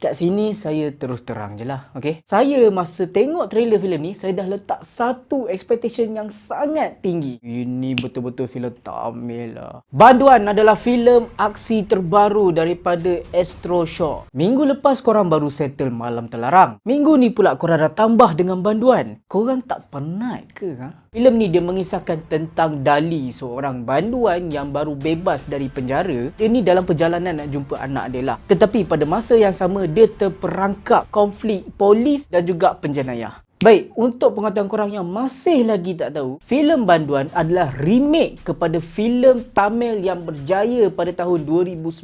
kat sini saya terus terang je lah. Okay? Saya masa tengok trailer filem ni, saya dah letak satu expectation yang sangat tinggi. Ini betul-betul filem Tamil lah. Banduan adalah filem aksi terbaru daripada Astro Shock. Minggu lepas korang baru settle Malam Terlarang. Minggu ni pula korang dah tambah dengan banduan. Korang tak penat ke? Ha? Filem ni dia mengisahkan tentang Dali, seorang banduan yang baru bebas dari penjara. Dia ni dalam perjalanan nak jumpa anak dia lah. Tetapi pada masa yang sama, dia terperangkap konflik polis dan juga penjenayah. Baik, untuk pengetahuan korang yang masih lagi tak tahu, filem Banduan adalah remake kepada filem Tamil yang berjaya pada tahun 2019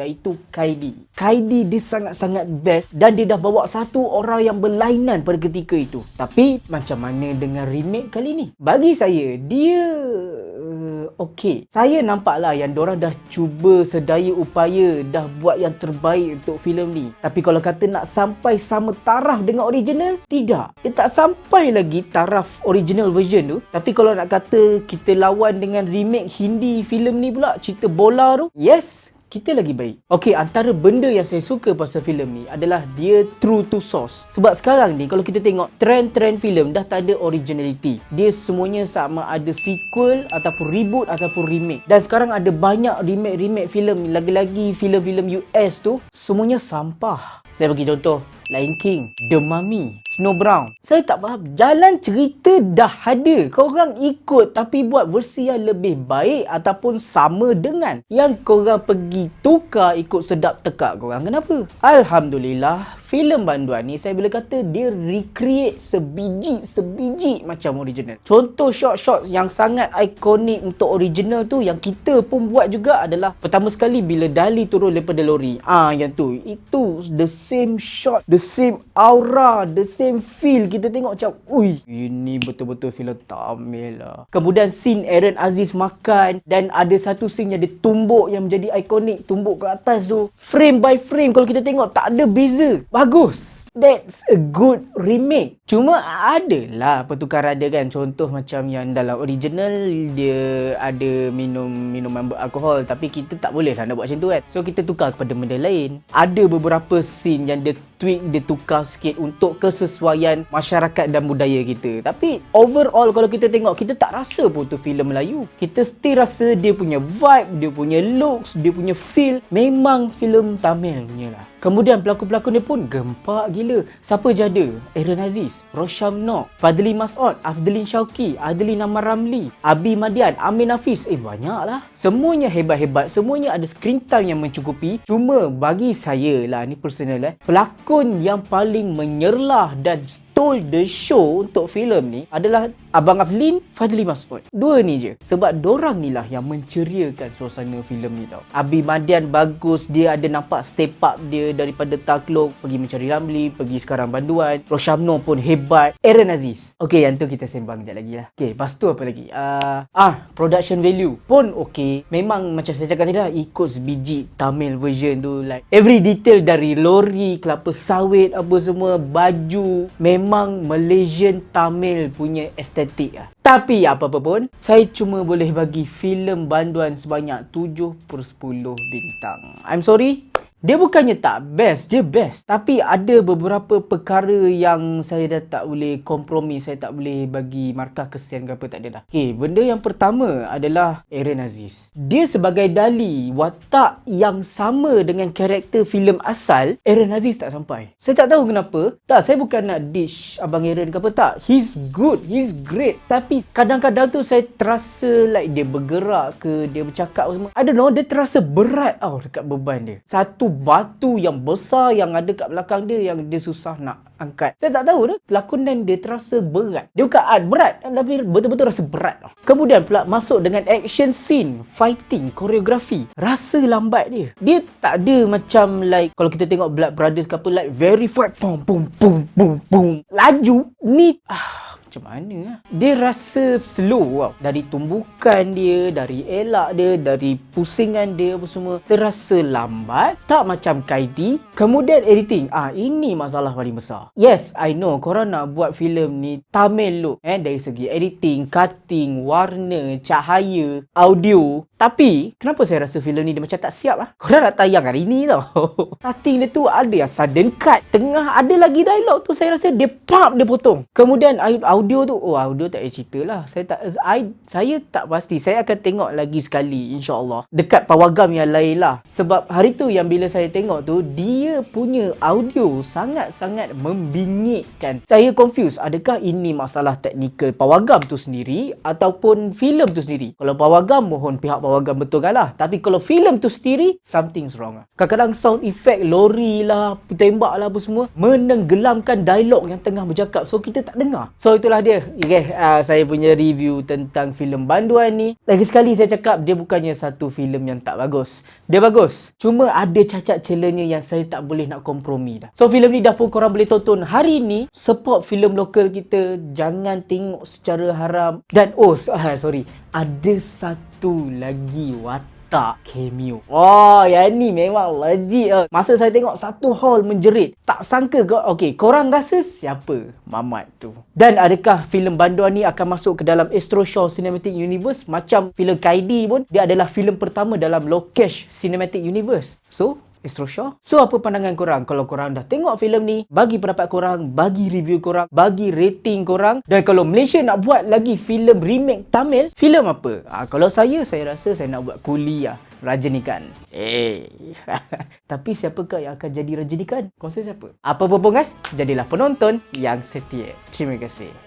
iaitu Kaidi. Kaidi dia sangat-sangat best dan dia dah bawa satu orang yang berlainan pada ketika itu. Tapi macam mana dengan remake kali ni? Bagi saya, dia okey. Saya nampaklah yang diorang dah cuba sedaya upaya dah buat yang terbaik untuk filem ni. Tapi kalau kata nak sampai sama taraf dengan original, tidak. Dia tak sampai lagi taraf original version tu. Tapi kalau nak kata kita lawan dengan remake Hindi filem ni pula, cerita bola tu, yes, kita lagi baik. Okey, antara benda yang saya suka pasal filem ni adalah dia true to source. Sebab sekarang ni kalau kita tengok trend-trend filem dah tak ada originality. Dia semuanya sama ada sequel ataupun reboot ataupun remake. Dan sekarang ada banyak remake-remake filem lagi-lagi filem-filem US tu semuanya sampah. Saya bagi contoh Lion King, The Mummy, Snow Brown. Saya tak faham. Jalan cerita dah ada. Korang ikut tapi buat versi yang lebih baik ataupun sama dengan yang korang pergi tukar ikut sedap tekak korang. Kenapa? Alhamdulillah, filem banduan ni saya boleh kata dia recreate sebiji-sebiji macam original. Contoh shot-shot yang sangat ikonik untuk original tu yang kita pun buat juga adalah pertama sekali bila Dali turun daripada lori. Ah yang tu. Itu the same shot, the same aura, the same feel. Kita tengok macam, ui, ini betul-betul filem Tamil lah. Kemudian scene Aaron Aziz makan dan ada satu scene yang dia tumbuk yang menjadi ikonik, tumbuk ke atas tu. Frame by frame kalau kita tengok tak ada beza. Bagus. That's a good remake. Cuma adalah pertukaran dia kan. Contoh macam yang dalam original dia ada minum minuman beralkohol tapi kita tak boleh lah nak buat macam tu kan. So kita tukar kepada benda lain. Ada beberapa scene yang dia tweak, dia tukar sikit untuk kesesuaian masyarakat dan budaya kita. Tapi overall kalau kita tengok kita tak rasa pun tu filem Melayu. Kita still rasa dia punya vibe, dia punya looks, dia punya feel memang filem Tamil punya lah. Kemudian pelakon-pelakon dia pun gempak gila. Siapa jada? Aaron Aziz, Rosham Noor, Fadli Mas'ud, Afdalin Shauki, Adeline Amar Ramli, Abi Madian, Amin Hafiz. Eh banyak lah. Semuanya hebat-hebat. Semuanya ada screen time yang mencukupi. Cuma bagi saya lah, ni personal eh. Pelakon yang paling menyerlah dan stole the show untuk filem ni adalah Abang Aflin, Fadli Mas'ud. Dua ni je. Sebab dorang ni lah yang menceriakan suasana filem ni tau. Abi Madian bagus. Dia ada nampak step up dia daripada takluk. Pergi mencari Ramli. Pergi sekarang Banduan. Roshamno pun hebat. Aaron Aziz. Okay, yang tu kita sembang sekejap lagi lah. Okay, lepas tu apa lagi? Uh, ah, production value pun okay. Memang macam saya cakap tadi lah. Ikut sebiji Tamil version tu. Like, every detail dari lori, kelapa sawit, apa semua, baju. Memang Malaysian Tamil punya estetik lah. Tapi apa-apa pun, saya cuma boleh bagi filem banduan sebanyak 7 per 10 bintang. I'm sorry, dia bukannya tak best, dia best. Tapi ada beberapa perkara yang saya dah tak boleh kompromi, saya tak boleh bagi markah kesian ke apa tak ada dah. Okay, benda yang pertama adalah Aaron Aziz. Dia sebagai Dali, watak yang sama dengan karakter filem asal, Aaron Aziz tak sampai. Saya tak tahu kenapa. Tak, saya bukan nak dish Abang Aaron ke apa tak. He's good, he's great. Tapi kadang-kadang tu saya terasa like dia bergerak ke, dia bercakap semua. I don't know, dia terasa berat tau dekat beban dia. Satu batu yang besar yang ada kat belakang dia yang dia susah nak angkat. Saya tak tahu dah lakonan dia terasa berat. Dia bukan art berat tapi betul-betul rasa berat. Kemudian pula masuk dengan action scene, fighting, koreografi. Rasa lambat dia. Dia tak ada macam like kalau kita tengok Blood Brothers ke apa like very fight pum pum pum pum pum. Laju ni ah macam mana lah. Dia rasa slow tau. Dari tumbukan dia, dari elak dia, dari pusingan dia apa semua. Terasa lambat. Tak macam Kaidi. Kemudian editing. Ah Ini masalah paling besar. Yes, I know. Korang nak buat filem ni Tamil look. Eh, dari segi editing, cutting, warna, cahaya, audio. Tapi, kenapa saya rasa filem ni dia macam tak siap lah? Korang nak tayang hari ni tau. Cutting dia tu ada yang sudden cut. Tengah ada lagi dialog tu saya rasa dia pump dia potong. Kemudian audio tu, oh audio tak payah cerita lah. Saya tak, I, saya tak pasti. Saya akan tengok lagi sekali insyaAllah. Dekat pawagam yang lain lah. Sebab hari tu yang bila saya tengok tu, dia punya audio sangat-sangat membingitkan. Saya confused. Adakah ini masalah teknikal pawagam tu sendiri ataupun filem tu sendiri? Kalau pawagam, mohon pihak pawagam betulkan lah. Tapi kalau filem tu sendiri, something's wrong lah. Kadang-kadang sound effect lori lah, tembak lah apa semua, menenggelamkan dialog yang tengah bercakap. So, kita tak dengar. So, itulah dia. Okay, uh, saya punya review tentang filem Banduan ni. Lagi sekali saya cakap, dia bukannya satu filem yang tak bagus. Dia bagus. Cuma ada cacat celanya yang saya tak boleh nak kompromi dah. So, filem ni dah pun korang boleh tonton hari ni. Support filem lokal kita. Jangan tengok secara haram. Dan, oh, sorry. Ada satu lagi watak cameo. Oh, yang ni memang legit lah. Masa saya tengok satu hall menjerit. Tak sangka ke, okay, korang rasa siapa Mamat tu? Dan adakah filem Banduan ni akan masuk ke dalam Astro Shaw Cinematic Universe? Macam filem Kaidi pun, dia adalah filem pertama dalam Lokesh Cinematic Universe. So, Astro Shaw. So apa pandangan korang? Kalau korang dah tengok filem ni, bagi pendapat korang, bagi review korang, bagi rating korang. Dan kalau Malaysia nak buat lagi filem remake Tamil, filem apa? Ha, kalau saya, saya rasa saya nak buat kuliah. Rajinikan. Eh. Tapi siapakah yang akan jadi Rajinikan? Konsep siapa? Apa pun guys, jadilah penonton yang setia. Terima kasih.